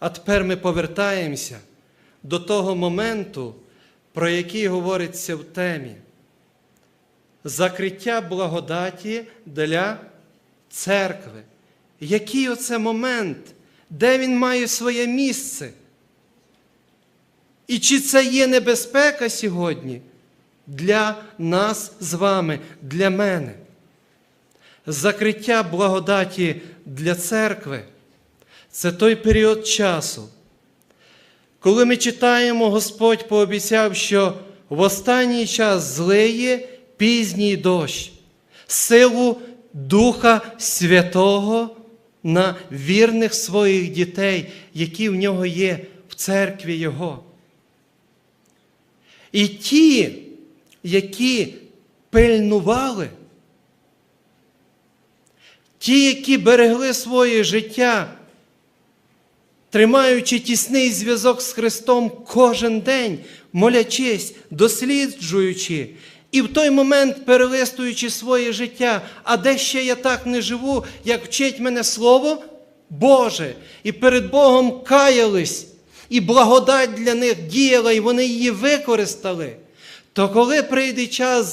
А тепер ми повертаємося до того моменту, про який говориться в темі. Закриття благодаті для церкви. Який оце момент, де він має своє місце? І чи це є небезпека сьогодні для нас з вами, для мене? Закриття благодаті для церкви це той період часу, коли ми читаємо, Господь пообіцяв, що в останній час злиє пізній дощ, силу Духа Святого на вірних своїх дітей, які в нього є в церкві Його. І ті, які пильнували, ті, які берегли своє життя, тримаючи тісний зв'язок з Христом кожен день, молячись, досліджуючи, і в той момент перелистуючи своє життя, а де ще я так не живу, як вчить мене Слово Боже, і перед Богом каялись, і благодать для них діяла, і вони її використали, то коли прийде час